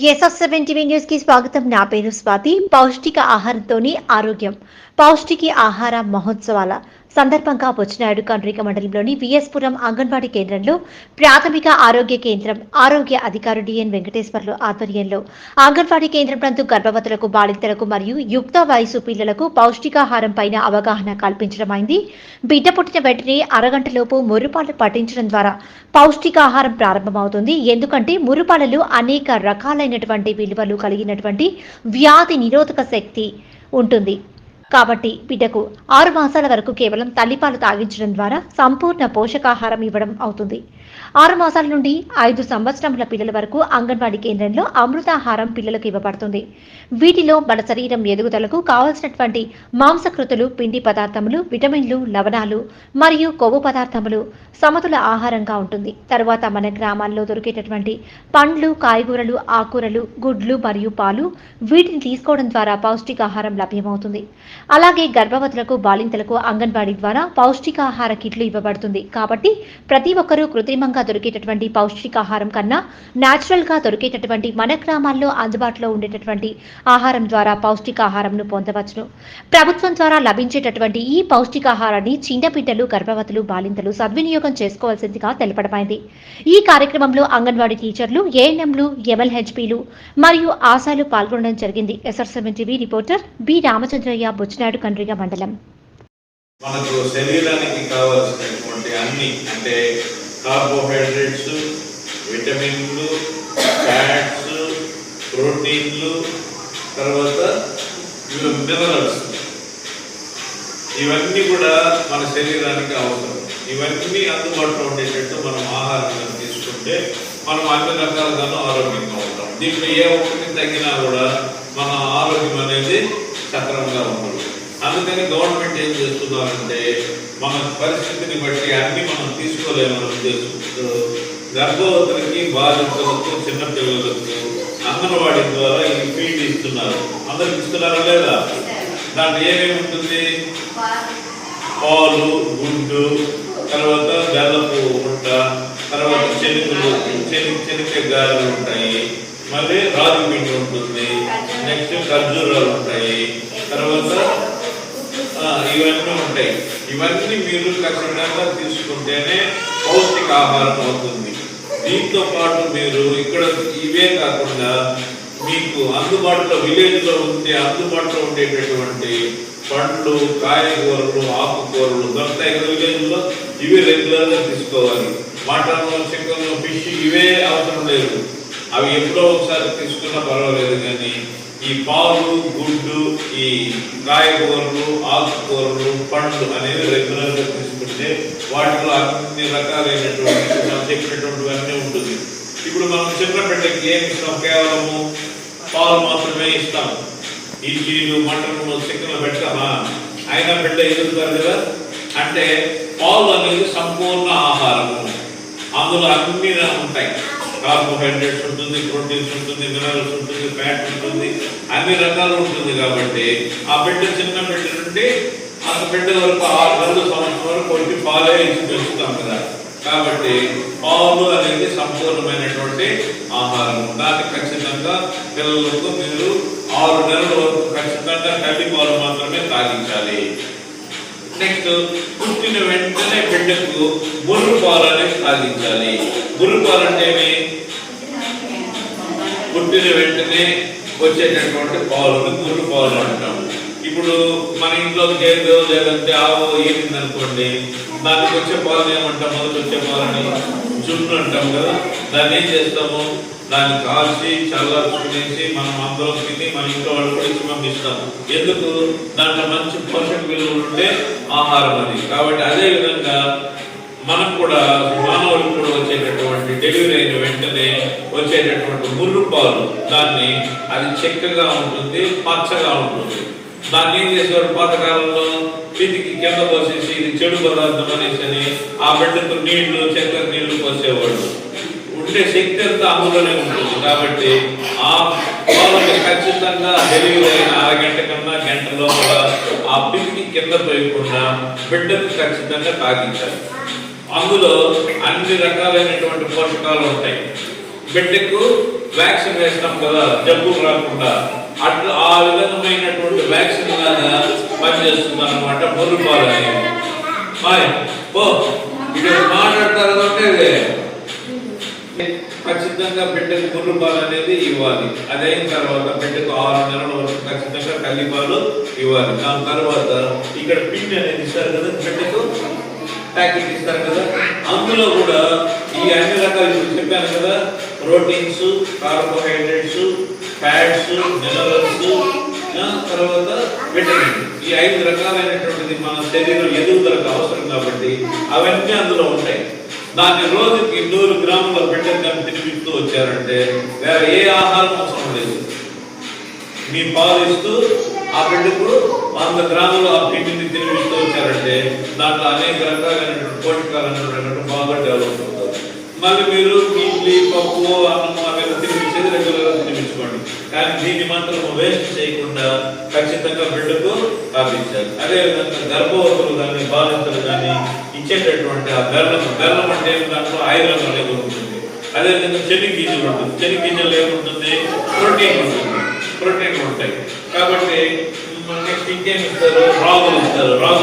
SR seven TV news కి స్వాగతం నా పేరు స్వాతి పౌష్టిక ఆహారంతోని ఆరోగ్యం పౌష్టిక ఆహార మహోత్సవాల సందర్భంగా బొచ్చినాయుడు కండ్రిక మండలంలోని విఎస్పురం అంగన్వాడీ కేంద్రంలో ప్రాథమిక ఆరోగ్య కేంద్రం ఆరోగ్య అధికారి డిఎన్ వెంకటేశ్వర్లు ఆధ్వర్యంలో అంగన్వాడీ కేంద్రం నందు గర్భవతులకు బాలింతలకు మరియు యుక్త వయసు పిల్లలకు పౌష్టికాహారం పైన అవగాహన కల్పించడమైంది. బిడ్డ పుట్టిన వెంటనే అరగంటలోపు మురుపాలు పట్టించడం ద్వారా పౌష్టికాహారం ప్రారంభమవుతుంది. ఎందుకంటే మురుపాలలో అనేక రకాలైనటువంటి విలువలు కలిగినటువంటి వ్యాధి నిరోధక శక్తి ఉంటుంది. కాబట్టి బిడ్డకు ఆరు మాసాల వరకు కేవలం తల్లిపాలు తాగించడం ద్వారా సంపూర్ణ పోషకాహారం ఇవ్వడం అవుతుంది. ఆరు మాసాల నుండి ఐదు సంవత్సరముల పిల్లల వరకు అంగన్వాడీ కేంద్రంలో అమృతాహారం పిల్లలకు ఇవ్వబడుతుంది. వీటిలో మన శరీరం ఎదుగుదలకు కావలసినటువంటి మాంసకృతులు పిండి పదార్థములు విటమిన్లు లవణాలు మరియు కొవ్వు పదార్థములు సమతుల ఆహారంగా ఉంటుంది. తరువాత మన గ్రామాల్లో దొరికేటటువంటి పండ్లు కాయగూరలు ఆకుకూరలు గుడ్లు మరియు పాలు వీటిని తీసుకోవడం ద్వారా పౌష్టికాహారం లభ్యమవుతుంది. అలాగే గర్భవతులకు బాలింతలకు అంగన్వాడీ ద్వారా పౌష్టికాహార కిట్లు ఇవ్వబడుతుంది. కాబట్టి ప్రతి ఒక్కరూ కృత్రిమంగా దొరికేటటువంటి పౌష్టికాహారం కన్నా న్యాచురల్గా దొరికేటటువంటి మన గ్రామాల్లో అందుబాటులో ఉండేటటువంటి ఆహారం ద్వారా పౌష్టికాహారంను పొందవచ్చును. ప్రభుత్వం ద్వారా లభించేటటువంటి ఈ పౌష్టికాహారాన్ని చిన్నపిడ్డలు గర్భవతులు బాలింతలు సద్వినియోగం చేసుకోవాల్సిందిగా తెలపడమైంది. ఈ కార్యక్రమంలో అంగన్వాడీ టీచర్లు ఏఎన్ఎంలు ఎంఎల్హెచ్పిలు మరియు ఆశాలు పాల్గొనడం జరిగింది. SR seven TV reporter B Ramachandraiah Buchinaidu Kandriga మండలం. మనకు శరీరానికి కావాల్సినటువంటి అన్ని అంటే కార్బోహైడ్రేట్స్ విటమిన్లు ఫ్యాట్స్ ప్రోటీన్లు తర్వాత మినరల్స్. ఇవన్నీ కూడా మన శరీరానికి అవసరం. ఇవన్నీ అందుబాటులో ఉండేటట్టు మనం ఆహారం తీసుకుంటే మనం అన్ని రకాలుగాను ఆరోగ్యంగా ఉంటాం. దీంట్లో ఏ ఒక్కటి తగ్గినా కూడా మన ఆరోగ్యం అనేది సక్రమంగా ఉంటుంది. అందుకని గవర్నమెంట్ ఏం చేస్తున్నారంటే మన పరిస్థితిని బట్టి అన్ని మనం తీసుకోలేమని ఉద్దేశంతో గర్భవతులకి బాధితులకు చిన్నపిల్లలకు అంగన్వాడీ ద్వారా ఈ ఫీల్డ్ ఇస్తున్నారు. అందరికి ఇస్తున్నారా లేదా? దాంట్లో ఏమేమి ఉంటుంది? పాలు గుడ్డు తర్వాత బెల్లపు ఉంట తర్వాత చెనుకులు చెని చెనిక గారెలు ఉంటాయి. మళ్ళీ రాగి పిండి ఉంటుంది. నెక్స్ట్ ఖర్జూరాలు ఉంటాయి. తర్వాత ఇవన్నీ ఉంటాయి. ఇవన్నీ మీరు ఖచ్చితంగా తీసుకుంటేనే పౌష్టికాహారం అవుతుంది. దీంతో పాటు మీరు ఇక్కడ ఇవే కాకుండా మీకు అందుబాటులో విలేజ్లో ఉంటే అందుబాటులో ఉండేటటువంటి పండ్లు కాయగూరలు ఆకుకూరలు దొరుకుతాయి కదా విలేజ్లో ఇవి రెగ్యులర్గా తీసుకోవాలి. మటన్ చికెన్ ఫిష్ ఇవే అవసరం లేదు. అవి ఎప్పుడో ఒకసారి తీసుకున్నా పర్వాలేదు కానీ ఈ పాలు గుడ్డు ఈ కాయగూరలు ఆకుకూరలు పండ్లు అనేవి రెగ్యులర్గా తీసుకుంటే వాటిలో అన్ని రకాలైనటువంటి మనం చెప్పినటువంటివన్నీ ఉంటుంది. ఇప్పుడు మనం చిన్న బిడ్డకి ఏమి ఇస్తాం? కేవలము పాలు మాత్రమే ఇస్తాం ఇడ్లీలు మటన్లు చికెన్లు పెడతామా? అయినా బిడ్డ ఎదుగుతారు కదా? అంటే పాలు అనేది సంపూర్ణ ఆహారము. అందులో అన్ని ఉంటాయి. కార్బోహైడ్రేట్స్ ఉంటుంది ప్రోటీన్స్ ఉంటుంది మినరల్స్ ఉంటుంది ఫ్యాట్ ఉంటుంది. అన్ని రకాలు ఉంటుంది కాబట్టి ఆ బిడ్డ చిన్న బిడ్డ నుండి అంత బిడ్డ వరకు ఆరు నెలలు సంవత్సరం వరకు వచ్చి పాలే ఇచ్చి పెంచుతాం కదా. కాబట్టి పాలు అనేది సంపూర్ణమైనటువంటి ఆహారం. దాన్ని ఖచ్చితంగా పిల్లలకు మీరు ఆరు నెలల వరకు ఖచ్చితంగా తల్లి పాలు మాత్రమే తాగించాలి. నెక్స్ట్ పుట్టిన వెంటనే బిడ్డకు బుర్రు పాలు అనేది తాగించాలి. బుర్రు పాలు అంటే ఏమి? పుట్టిన వెంటనే వచ్చేటటువంటి పాలు ముర్రు పాలు అంటాం ఇప్పుడు మన ఇంట్లో గేదె లేదంటే ఆవు ఏమింది అనుకోండి దానికి వచ్చే పాలు ఏమంటాం? మొదటి వచ్చే పాలని జున్ను అంటాం కదా. దాన్ని ఏం చేస్తాము? దాన్ని కాల్చి చల్లార్చుకునేసి మనం అందరం తిని మన ఇంట్లో వాళ్ళు కూడా ఇచ్చి పంపిస్తాం ఎందుకు? దాంట్లో మంచి పోషక విలువలు ఉండే ఆహారం అది. కాబట్టి అదే విధంగా మనకు కూడా మానవులకు కూడా వచ్చేటటువంటి డెలివరీ అయిన వెంటనే వచ్చేటటువంటి ముళ్ళు పాలు. దాన్ని అది చెక్కగా ఉంటుంది పచ్చగా ఉంటుంది. దాన్ని ఏం చేసేవారు పాతకాలంలో? పితికి కింద పోసేసి ఇది చెడు పదార్థం అనేసి అని ఆ బిడ్డకు నీళ్ళు చెక్క నీళ్ళు పోసేవాళ్ళు. ఉండే శక్తి అంతా అందులోనే ఉంటుంది. కాబట్టి ఆ వాళ్ళకి ఖచ్చితంగా డెలివరీ అయిన అరగంట కన్నా గంట లోపల ఆ పితికి కింద పోయకుండా బిడ్డకు ఖచ్చితంగా తాగించాలి. అందులో అన్ని రకాలైనటువంటి పోషకాలు ఉంటాయి. బిడ్డకు వ్యాక్సిన్ వేస్తాం కదా జబ్బులు రాకుండా. అట్లా ఆ విధమైనటువంటి వ్యాక్సిన్ లాగా పనిచేస్తుంది అనమాట మురుపాలు అనేది హాయ్ మాట్లాడతారు అంటే ఖచ్చితంగా బిడ్డకు ముర్రు పాలు అనేది ఇవ్వాలి. అదైన తర్వాత బిడ్డకు ఆరు నెలల వరకు ఖచ్చితంగా కల్లిపాలు ఇవ్వాలి. దాని తర్వాత ఇక్కడ పిండి అనేది ఇస్తారు కదా బిడ్డకు. ప్యాకెట్ ఇస్తారు కదా. అందులో కూడా ఈ అన్ని రకాలు చెప్పాను కదా. ప్రోటీన్స్ కార్బోహైడ్రేట్స్ ఫ్యాట్స్ మినరల్స్ తర్వాత విటమిన్ ఈ ఐదు రకాలైనటువంటిది మన శరీరం ఎదుగుదలకు అవసరం కాబట్టి అవన్నీ అందులో ఉంటాయి. దాన్ని రోజుకి నూరు గ్రాముల బిడ్డకు తినిపిస్తూ వచ్చారంటే వేరే ఏ ఆహారం అవసరం లేదు. మీ పాలు ఇస్తూ ఆ బిడ్డకు వంద గ్రాములు ఆ పిండిని తినిపిస్తూ వచ్చారంటే దాంట్లో అనేక రకాలైనటువంటి పోషకాలు బాగా డెవలప్ అవుతారు మళ్ళీ మీరు ఇడ్లీ పప్పు అన్నం అవి తినిపించేది రెగ్యులర్గా తినిపించుకోండి. కానీ దీన్ని మాత్రం వేస్ట్ చేయకుండా ఖచ్చితంగా బిడ్డకు కాపించాలి అదేవిధంగా గర్భవతులు కానీ బాధితులు కానీ ఇచ్చేటటువంటి ఆ బెల్లం బెల్లం అంటే దాంట్లో ఐరన్ అనేది ఉంటుంది. అదేవిధంగా చెనిగింజలు ఉంటుంది. చెనిగింజలు ఏముంటుంది? ప్రోటీన్ ఉంటుంది. ప్రోటీన్ ఉంటాయి. కాబట్టి నెక్స్ట్ ఇంకేం ఇస్తారు రాగులు ఇస్తారు రాగులు